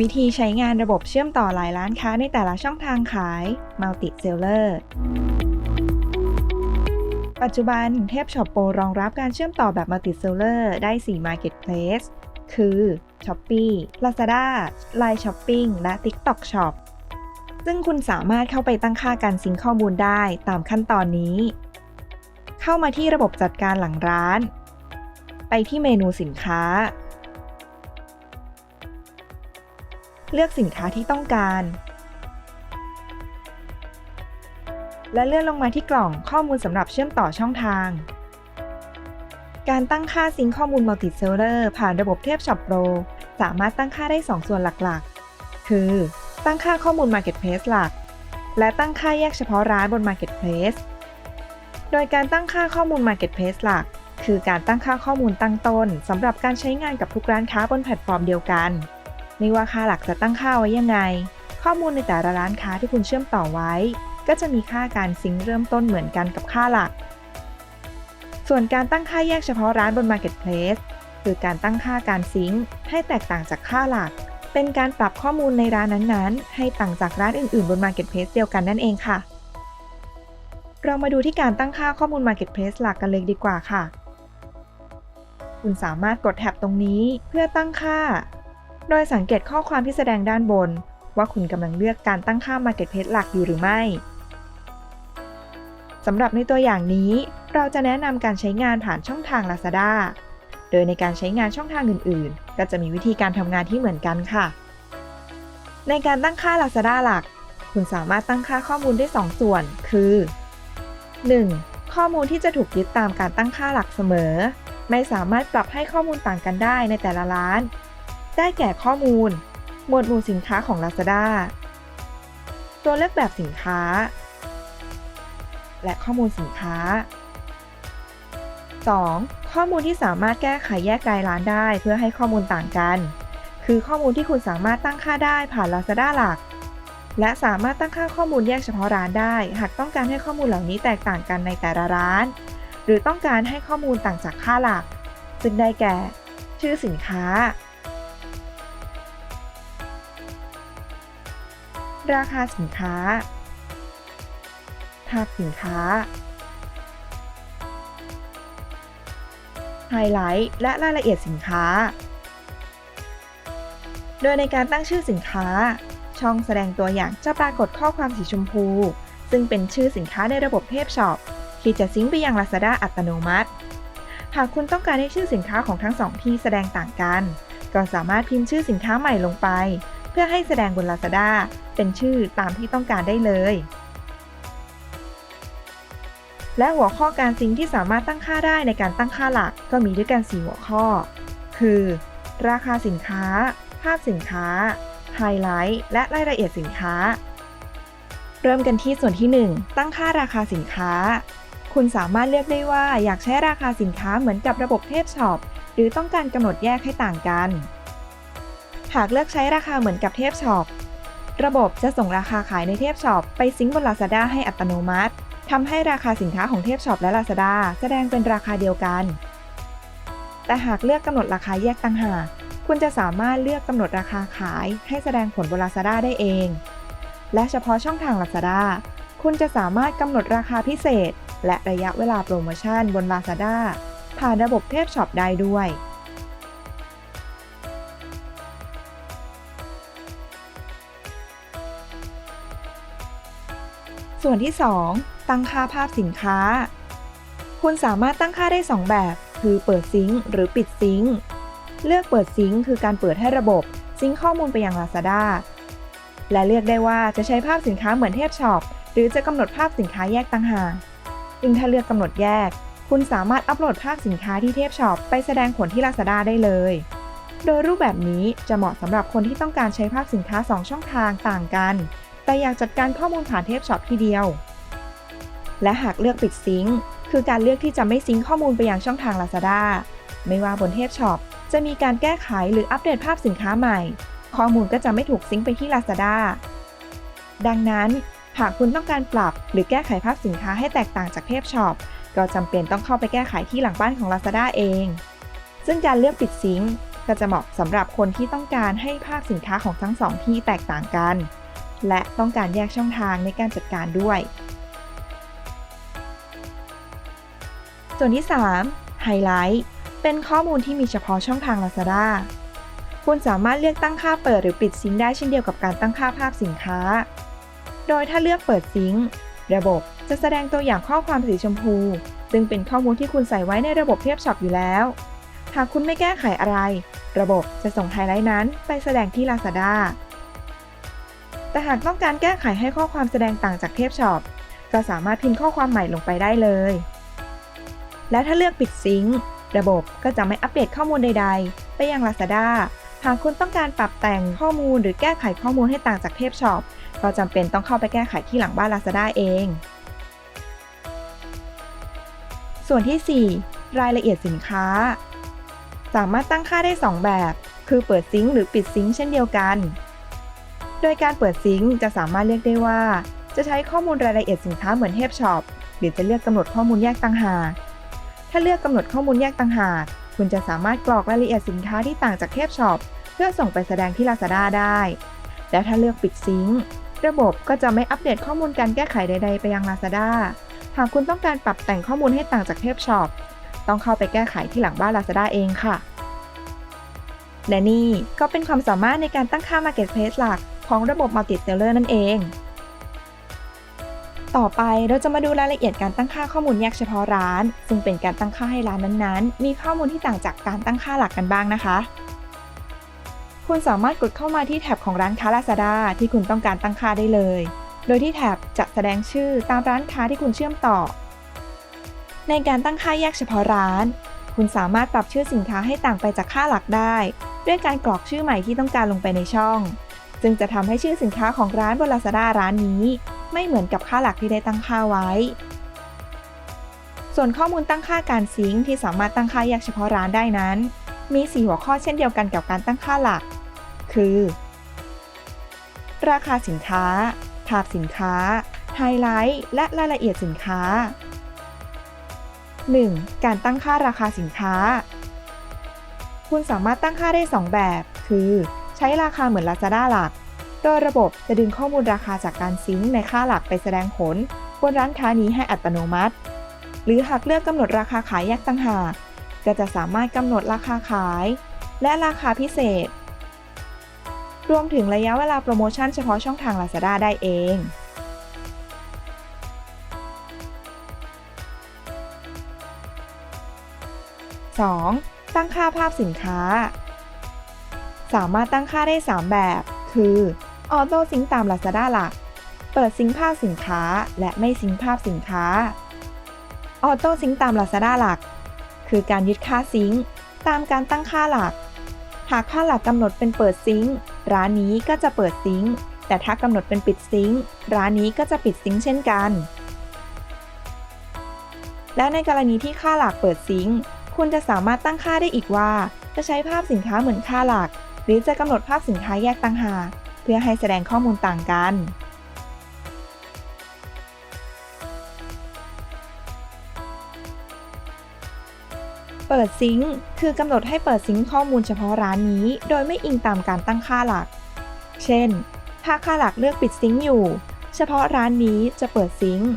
วิธีใช้งานระบบเชื่อมต่อหลายร้านค้าในแต่ละช่องทางขาย Multi Seller ปัจจุบันเทพช็อปโปรรองรับการเชื่อมต่อแบบ Multi Seller ได้ 4 Marketplace คือ Shopee Lazada Line Shopping และ TikTok Shop ซึ่งคุณสามารถเข้าไปตั้งค่าการซิงค์ข้อมูลได้ตามขั้นตอนนี้ เข้ามาที่ระบบจัดการหลังร้าน ไปที่เมนูสินค้า เลือกสินค้าที่ต้องการ และเลื่อนลงมาที่กล่องข้อมูลสำหรับเชื่อมต่อช่องทาง การตั้งค่าซิงข้อมูล Multi Seller ผ่านระบบเทพ Shop Pro สามารถตั้งค่าได้ 2 ส่วนหลักๆ คือ ตั้งค่าข้อมูล Marketplace หลัก และตั้งค่าแยกเฉพาะร้านบน Marketplace โดยการตั้งค่าข้อมูล Marketplace หลัก คือการตั้งค่าข้อมูลตั้งต้นสำหรับการใช้งานกับทุกร้านค้าบนแพลตฟอร์มเดียวกัน ไม่ว่าค่าหลักจะตั้งค่าไว้ยังไง ข้อมูลในแต่ละร้านค้าที่คุณเชื่อมต่อไว้ ก็จะมีค่าการซิงเริ่มต้นเหมือนกันกับค่าหลัก ส่วนการตั้งค่าแยกเฉพาะร้านบน Marketplace คือการตั้งค่าการซิงให้แตกต่างจากค่าหลัก เป็นการปรับข้อมูลในร้านนั้นๆ ให้ต่างจากร้านอื่นๆ บน Marketplace เดียวกันนั่นเองค่ะ เรามาดูที่การตั้งค่าข้อมูล Marketplace หลักกันเลยดีกว่าค่ะ คุณสามารถกดแท็บตรงนี้เพื่อตั้งค่า โดยสังเกตข้อความที่แสดงด้านบน ว่าคุณกำลังเลือกการตั้งค่า Marketplace หลักอยู่หรือไม่สำหรับในตัวอย่างนี้ เราจะแนะนำการใช้งานผ่านช่องทาง Lazada โดยในการใช้งานช่องทางอื่น ๆ ก็จะมีวิธีการทำงานที่เหมือนกันค่ะ ในการตั้งค่า Lazada หลัก คุณสามารถตั้งค่าข้อมูลได้ 2 ส่วน คือ 1. ข้อมูลที่จะถูกยึดตามการตั้งค่าหลักเสมอ ไม่สามารถปรับให้ข้อมูลต่างกันได้ในแต่ละร้าน ได้แก่ข้อมูล หมวดหมู่สินค้าของ Lazada ตัวเลือกแบบสินค้า และข้อมูลสินค้า 2. ข้อมูลที่สามารถแก้ไขแยกรายร้านได้เพื่อให้ข้อมูลต่างกัน คือข้อมูลที่คุณสามารถตั้งค่าได้ผ่าน Lazada หลัก และสามารถตั้งค่าข้อมูลแยกเฉพาะร้านได้ หากต้องการให้ข้อมูลเหล่านี้แตกต่างกันในแต่ละร้าน หรือต้องการให้ข้อมูลต่างจากค่าหลัก ซึ่งได้แก่ ชื่อสินค้า ราคาสินค้า ภาพสินค้า ไฮไลท์ และรายละเอียดสินค้า โดยในการตั้งชื่อสินค้า ช่องแสดงตัวอย่างจะปรากฏข้อความสีชมพู ซึ่งเป็นชื่อสินค้าในระบบเทพช็อปที่จะซิงค์ไปยัง Lazada อัตโนมัติ หากคุณต้องการให้ชื่อสินค้าของทั้งสองที่แสดงต่างกัน ก็สามารถพิมพ์ชื่อสินค้าใหม่ลงไป เพื่อให้แสดงบน Lazada เป็นชื่อตามที่ต้องการได้เลย และหัวข้อการซิงที่สามารถตั้งค่าได้ในการตั้งค่าหลักก็มีด้วยกัน 4 หัวข้อ คือ ราคาสินค้า ภาพสินค้า ไฮไลท์ และรายละเอียดสินค้า เริ่มกันที่ส่วนที่ 1 ตั้งค่าราคาสินค้า คุณสามารถเลือกได้ว่าอยากใช้ราคาสินค้าเหมือนกับระบบเทพช็อปหรือต้องการกำหนดแยกให้ต่างกัน หากเลือกใช้ราคาเหมือนกับเทพช็อป ระบบจะส่งราคาขายในเทพช็อปไปซิงค์บน Lazada ให้อัตโนมัติทำให้ราคาสินค้าของเทพช็อปและ Lazada แสดงเป็นราคาเดียวกัน แต่หากเลือกกำหนดราคาแยกต่างหาก คุณจะสามารถเลือกกำหนดราคาขายให้แสดงผลบน Lazada ได้เอง และเฉพาะช่องทาง Lazada คุณจะสามารถกำหนดราคาพิเศษ และระยะเวลาโปรโมชั่นบน Lazada ผ่านระบบเทพช็อปได้ด้วย ส่วนที่ 2 ตั้งค่าภาพสินค้า คุณสามารถตั้งค่าได้ 2 แบบ คือเปิดซิงค์หรือปิดซิงค์เลือกเปิดซิงค์คือการเปิดให้ระบบ ซิงค์ข้อมูลไปยัง Lazada และเลือกได้ว่าจะใช้ภาพสินค้าเหมือนเทพช็อปหรือจะกำหนดภาพสินค้าแยกต่างหากซึ่งถ้าเลือกกำหนดแยก คุณสามารถอัปโหลดภาพสินค้าที่เทพช็อปไปแสดงผลที่ Lazada ได้เลย โดยรูปแบบนี้จะเหมาะสำหรับคนที่ต้องการใช้ภาพสินค้า 2 ช่องทางต่างกัน แต่อยากจัดการข้อมูลผ่านเทพช็อปทีเดียว และหากเลือกปิดซิงค์คือการเลือกที่จะไม่ซิงค์ข้อมูลไปยังช่องทาง Lazada ไม่ว่าบนเทพช็อปจะมีการแก้ไขหรืออัปเดตภาพสินค้าใหม่ ข้อมูลก็จะไม่ถูกซิงค์ไปที่ Lazada ดังนั้น หากคุณต้องการปรับหรือแก้ไขภาพสินค้าให้แตกต่างจากเทพช็อปก็จำเป็นต้องเข้าไปแก้ไขที่หลังบ้านของ Lazada เอง ซึ่งการเลือกปิดซิงค์ก็จะเหมาะสำหรับคนที่ต้องการให้ภาพสินค้าของทั้งสองที่แตกต่างกัน และต้องการแยกช่องทางในการจัดการด้วย ส่วนที่ 3 ไฮไลท์ เป็นข้อมูลที่มีเฉพาะช่องทาง Lazada คุณสามารถเลือกตั้งค่าเปิดหรือปิดซิงได้เช่นเดียวกับการตั้งค่าภาพสินค้า โดยถ้าเลือกเปิดซิงระบบจะแสดงตัวอย่างข้อความสีชมพู ซึ่งเป็นข้อมูลที่คุณใส่ไว้ในระบบเทียบช็อปอยู่แล้ว หากคุณไม่แก้ไขอะไร ระบบจะส่งไฮไลท์นั้นไปแสดงที่ Lazada แต่หากต้องการแก้ไขให้ข้อความแสดงต่างจากเทียบช็อปก็สามารถพิมพ์ข้อความใหม่ลงไปได้เลย และถ้าเลือกปิดซิงค์ระบบก็จะไม่อัปเดตข้อมูลใด ๆ ไปยัง Lazada หากคุณต้องการปรับแต่งข้อมูลหรือแก้ไขข้อมูลให้ต่างจากเทพช็อปก็จำเป็นต้องเข้าไปแก้ไขที่หลังบ้าน Lazada เอง ส่วนที่ 4 รายละเอียดสินค้า สามารถตั้งค่าได้ 2 แบบ คือเปิดซิงค์หรือปิดซิงค์เช่นเดียวกัน โดยการเปิดซิงค์จะสามารถเรียกได้ว่า จะใช้ข้อมูลรายละเอียดสินค้าเหมือนเทพช็อปหรือจะเลือกกำหนดข้อมูลแยกต่างหาก ถ้าเลือกกำหนดข้อมูลแยกต่างหาก คุณจะสามารถกรอกรายละเอียดสินค้าที่ต่างจากเทพช็อปเพื่อส่งไปแสดงที่ Lazada ได้ และถ้าเลือกปิดซิงค์ระบบก็จะไม่อัปเดตข้อมูลการแก้ไขใด ๆ ไปยัง Lazada หากคุณต้องการปรับแต่งข้อมูลให้ต่างจากเทพช็อปต้องเข้าไปแก้ไขที่หลังบ้าน Lazada เองค่ะ และนี่ก็เป็นความสามารถในการตั้งค่า Marketplace หลัก ของระบบ Multi Seller นั่นเอง ต่อไปเราจะมาดูรายละเอียดการตั้งค่าข้อมูลแยกเฉพาะร้าน ซึ่งเป็นการตั้งค่าให้ร้านนั้นๆ มีข้อมูลที่ต่างจากการตั้งค่าหลักกันบ้างนะคะ คุณสามารถกดเข้ามาที่แท็บของร้านค้า Lazada ที่คุณต้องการตั้งค่าได้เลย โดยที่แท็บจะแสดงชื่อตามร้านค้าที่คุณเชื่อมต่อ ในการตั้งค่าแยกเฉพาะร้านคุณสามารถปรับชื่อสินค้าให้ต่างไปจากค่าหลักได้ ด้วยการกรอกชื่อใหม่ที่ต้องการลงไปในช่อง ซึ่งจะทำให้ชื่อสินค้าของร้านบน Lazada ร้านนี้ ไม่เหมือนกับค่าหลักที่ได้ตั้งค่าไว้ ส่วนข้อมูลตั้งค่าการซิงค์ที่สามารถตั้งค่าแยกเฉพาะร้านได้นั้น มี 4 หัวข้อเช่นเดียวกันกับการตั้งค่าหลัก คือ ราคาสินค้า ภาพสินค้า ไฮไลท์ และรายละเอียดสินค้า 1. การตั้งค่าราคาสินค้า คุณสามารถตั้งค่าได้ 2 แบบ คือ ใช้ราคาเหมือน Lazada หลัก โดยระบบจะดึงข้อมูลราคาจากการซิงค์ในค่าหลักไปแสดงผลบนร้านค้านี้ให้อัตโนมัติ หรือหากเลือกกำหนดราคาขายแยกต่างหาก ก็จะสามารถกำหนดราคาขาย และราคาพิเศษ รวมถึงระยะเวลาโปรโมชั่นเฉพาะช่องทาง Lazada ได้เอง 2. ตั้งค่าภาพสินค้า สามารถตั้งค่าได้ 3 แบบ คือออโต้ซิงตาม Lazada หลัก เปิดซิงภาพสินค้า และไม่ซิงภาพสินค้า ออโต้ซิงตาม Lazada หลัก คือการยึดค่าซิงตามการตั้งค่าหลัก หากค่าหลักกำหนดเป็นเปิดซิงร้านนี้ก็จะเปิดซิงแต่ถ้ากำหนดเป็นปิดซิงร้านนี้ก็จะปิดซิงเช่นกัน และในกรณีที่ค่าหลักเปิดซิงคุณจะสามารถตั้งค่าได้อีกว่า จะใช้ภาพสินค้าเหมือนค่าหลัก หรือจะกำหนดภาพสินค้าแยกต่างหากเพื่อให้แสดงข้อมูลต่างกัน เปิดซิงค์คือกำหนดให้เปิดซิงค์ข้อมูลเฉพาะร้านนี้ โดยไม่อิงตามการตั้งค่าหลัก เช่น ถ้าค่าหลักเลือกปิดซิงค์อยู่ เฉพาะร้านนี้จะเปิดซิงค์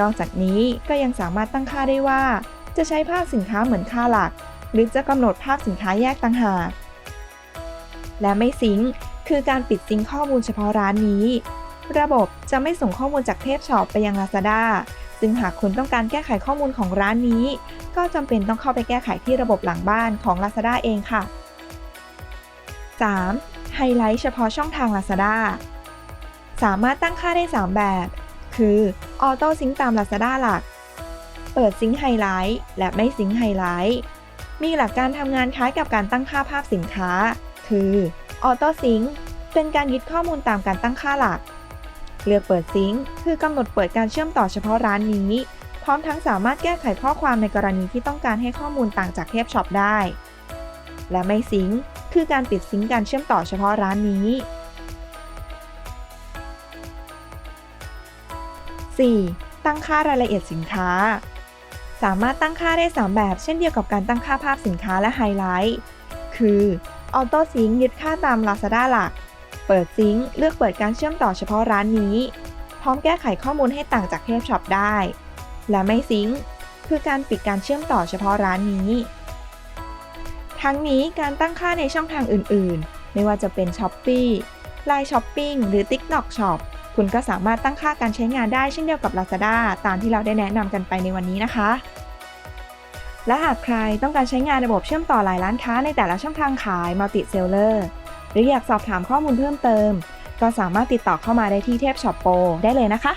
นอกจากนี้ก็ยังสามารถตั้งค่าได้ว่า จะใช้ภาพสินค้าเหมือนค่าหลัก หรือจะกำหนดภาพสินค้าแยกต่างหาก และไม่ซิงค์คือการปิดซิงค์ข้อมูลเฉพาะร้านนี้ ระบบจะไม่ส่งข้อมูลจากเทพช็อปไปยัง Lazada ซึ่งหากคุณต้องการแก้ไขข้อมูลของร้านนี้ ก็จำเป็นต้องเข้าไปแก้ไขที่ระบบหลังบ้านของ Lazada เองค่ะ 3. ไฮไลท์เฉพาะช่องทาง Lazada สามารถตั้งค่าได้ 3 แบบ คือออโต้ซิงตาม Lazada หลัก เปิดซิงไฮไลท์และไม่ซิงไฮไลท์ มีหลักการทำงานคล้ายกับการตั้งค่าภาพสินค้า คือออโต้ซิงค์เป็นการยึดข้อมูลตามการตั้งค่าหลัก เลือกเปิดซิงค์คือกำหนดเปิดการเชื่อมต่อเฉพาะร้านนี้ พร้อมทั้งสามารถแก้ไขข้อความในกรณีที่ต้องการให้ข้อมูลต่างจากเทพช็อปได้ และไม่ซิงค์คือการปิดซิงค์การเชื่อมต่อเฉพาะร้านนี้ 4. ตั้งค่ารายละเอียดสินค้า สามารถตั้งค่าได้ 3 แบบ เช่นเดียวกับการตั้งค่าภาพสินค้าและไฮไลท์ คือ Auto Sync ยึดค่าตาม Lazada หลัก เปิดซิงค์เลือกเปิดการเชื่อมต่อเฉพาะร้านนี้ พร้อมแก้ไขข้อมูลให้ต่างจากเทพช็อปได้ และไม่ซิงค์คือการปิดการเชื่อมต่อเฉพาะร้านนี้ ทั้งนี้การตั้งค่าในช่องทางอื่น ๆ ไม่ว่าจะเป็น Shopee Line Shopping หรือ TikTok Shop คุณก็สามารถตั้งค่าการใช้งานได้เช่นเดียวกับ Lazada ตามที่เราได้แนะนำกันไปในวันนี้นะคะ และหากใครต้องการใช้งานระบบเชื่อมต่อหลายร้านค้าในแต่ละช่องทางขายมัลติเซลเลอร์หรืออยากสอบถามข้อมูลเพิ่มเติม ก็สามารถติดต่อเข้ามาได้ที่เทพช็อปโปได้เลยนะคะ